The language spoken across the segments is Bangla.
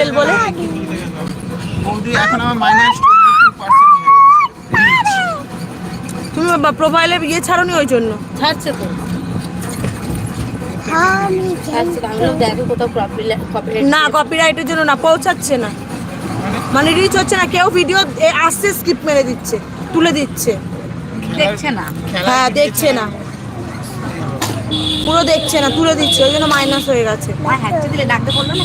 ফেল বলে? তুমি প্রোফাইলে ইয়ে ছাড়নি ওই জন্য? ছাড়ছে তো। না কপিরাইটের জন্য না পৌঁছাচ্ছে না। মানে রিচ হচ্ছে না কেউ ভিডিও আসছে স্কিপ মেরে দিচ্ছে তুলে দিচ্ছে। দেখছে না। হ্যাঁ দেখছে না। পুরো দেখছে না তুলে দিচ্ছে ওই জন্য মাইনাস হয়ে গেছে। দিলে ডাকতে বলল না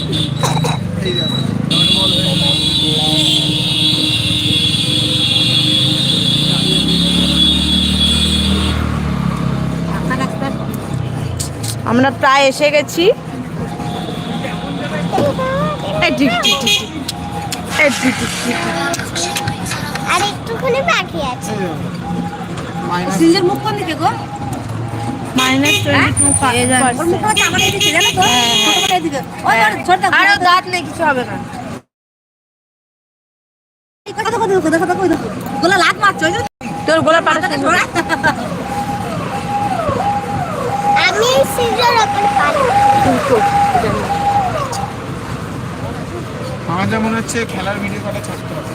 আমরা প্রায় এসে গেছি। আর একটুখানি বাকি আছে। মুখ কোন দিকে গো? মাইনাস টোয়েন্টি টু এদিকে ওই আর ছোট আর দাঁত নেই কিছু হবে না। কথা কথা কথা কথা কথা গোলা লাত মারছে ওই তোর গোলার পাটা আমি সিজার ওপর পারি আমার যা মনে হচ্ছে খেলার ভিডিও ছাড়তে হবে।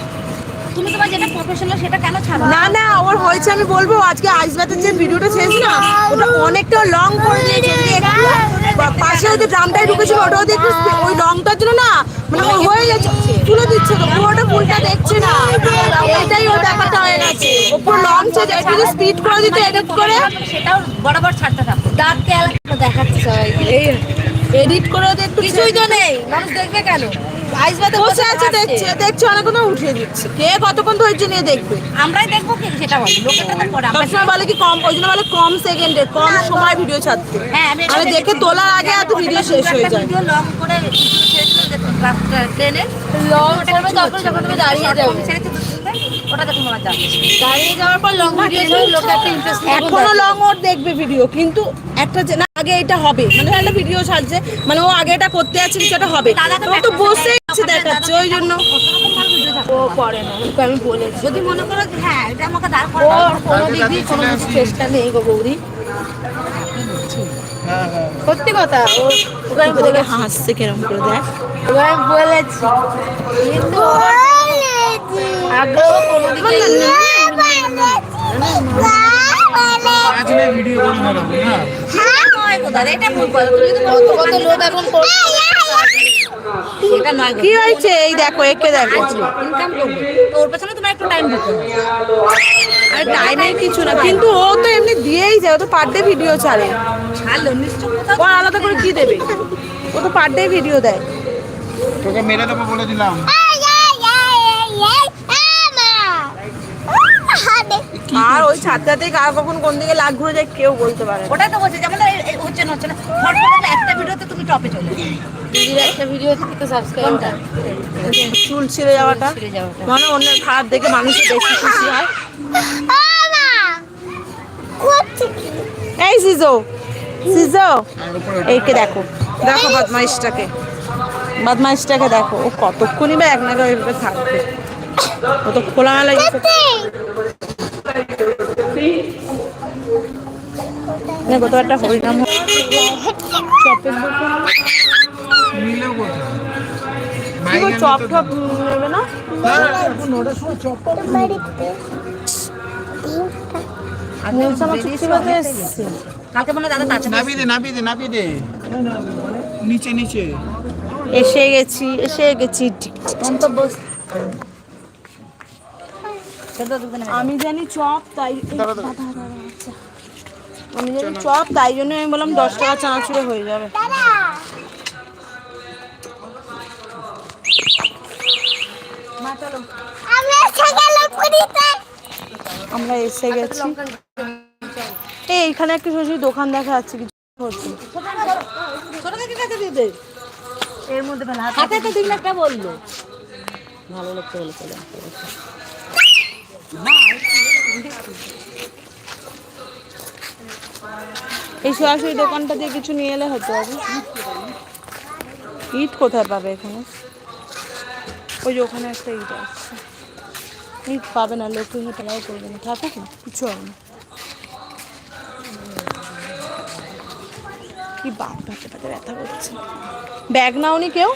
তুমি তোমার যেটা প্রফেশনাল সেটা কেন ছাড়ো? না না ওর হয়েছে আমি বলব আজকে আইসবাতের যে ভিডিওটা ছেড়েছি না ওটা অনেকটা লং করে দিয়েছে ওই যে ড্রামটাই ঢুকেছিল ওটাও দেখতে ওই রংটার জন্য না মানে হয়ে গেছে তুলে দিচ্ছে তো পুরোটা ফুলটা দেখছে না। এটাই ওর ব্যাপারটা হয়ে গেছে। ও পুরো লং চেয়ে একটু যদি স্পিড করে দিত এডিট করে সেটাও বরাবর ছাড়তে থাকতো দাঁতকে দেখাচ্ছে সবাই এই এডিট করে তো একটু কিছুই তো নেই। মানুষ দেখবে কেন? বসে আছে দেখছে দেখছে অনেক উঠিয়ে দিচ্ছে। কে কতক্ষণ ধৈর্য নিয়ে দেখবে? আমরাই দেখব কি সেটা বলো। লোকেরা তো পরে সবসময় বলে কি কম ওই জন্য বলে কম সেকেন্ডে কম সময় ভিডিও ছাড়তে। হ্যাঁ আমি মানে দেখে তোলার আগে এত ভিডিও শেষ হয়ে যায়। ভিডিও লং করে শেষ লং তারপর যখন তুমি দাঁড়িয়ে যাবে। ওটা দেখুন আমার যাচ্ছে দাঁড়িয়ে যাওয়ার পর লং ভিডিও লোকে একটা ইন্টারেস্ট এখনও লং ওর দেখবে ভিডিও কিন্তু একটা যে না আগে এটা হবে। মানে একটা ভিডিও ছাড়ছে মানে ও আগে এটা করতে কিছু একটা হবে। ও তো বসে আছে দেখাচ্ছে ওই জন্য। ও করে না ওকে আমি বলেছি। যদি মনে করো যে হ্যাঁ এটা আমাকে দাঁড় করো কোনো দিক কোনো কিছু চেষ্টা নেই গো বৌদি। হ্যাঁ হ্যাঁ। সত্যি কথা ও ওকে আমি হাসছে কেরম করে দেখ। ওকে আমি বলেছি কিন্তু আগ্রহ কোনো দিকে ভিডিও করে ম্যাডাম না? নয় কোথায় এটা ভুল বলো তুমি যদি কত কত লোক এখন এটা নয় কি হয়েছে? এই দেখো একে দেখো। ইনকাম করবে। তো ওর পেছনে তোমার একটু টাইম দিতে হবে। আর টাইমের কিছু না কিন্তু ও তো এমনি দিয়েই যায় ও তো পার ডে ভিডিও ছাড়ে। ছাড়লো নিশ্চয় ও আলাদা করে কি দেবে? ও তো পার ডে ভিডিও দেয়। তোকে মেরে দেবো বলে দিলাম। আর ওই ছাত্রাতে কার কখন কোন দিকে লাগ ঘুরে যায় কেউ বলতে পারে না। ওটাই তো বলছে যেমন হচ্ছে না হচ্ছে না। একটা ভিডিওতে তুমি টপে চলে যাবে একটা ভিডিও থেকে চুল ছিঁড়ে যাওয়াটা। মানে অন্যের খারাপ দেখে মানুষের বেশি খুশি হয়। এই সিজো সিজো। আর উপরে ওটা- এইকে দেখো। দেখো বদমাইশটাকে। বদমাইশটাকে দেখো। ও কতক্ষণই বা এক নাগারে ওইভাবে থাকবে। ও তো খোলামেলা। না, একটা হরিনাম চপ টপ নেবে না? কালকে মনে দাদা দে দে দে। নিচে নিচে। এসে গেছি এসে গেছি। গন্তব্য আমি জানি চপ তাই আচ্ছা। আমি জানি চপ তাই জন্য আমি বললাম দশ টাকা চানাচুরে হয়ে যাবে। আমরা এসে গেছি। এই এখানে একটা শ্বশুর দোকান দেখা যাচ্ছে কিছু হচ্ছে এর মধ্যে হাতে লাখ বলল। ভালো লোক চলে চলে এই সরাসরি দোকানটা দিয়ে কিছু নিয়ে এলে হতো আগে ইট কোথায় পাবে এখানে? ওই যে ওখানে একটা ইট আসছে ইট পাবে না, লোকে হোটেলাও করবে না। থাকুক না কিছু হবে না। কি বাপ ব্যথা করছে। ব্যাগ নাওনি কেউ?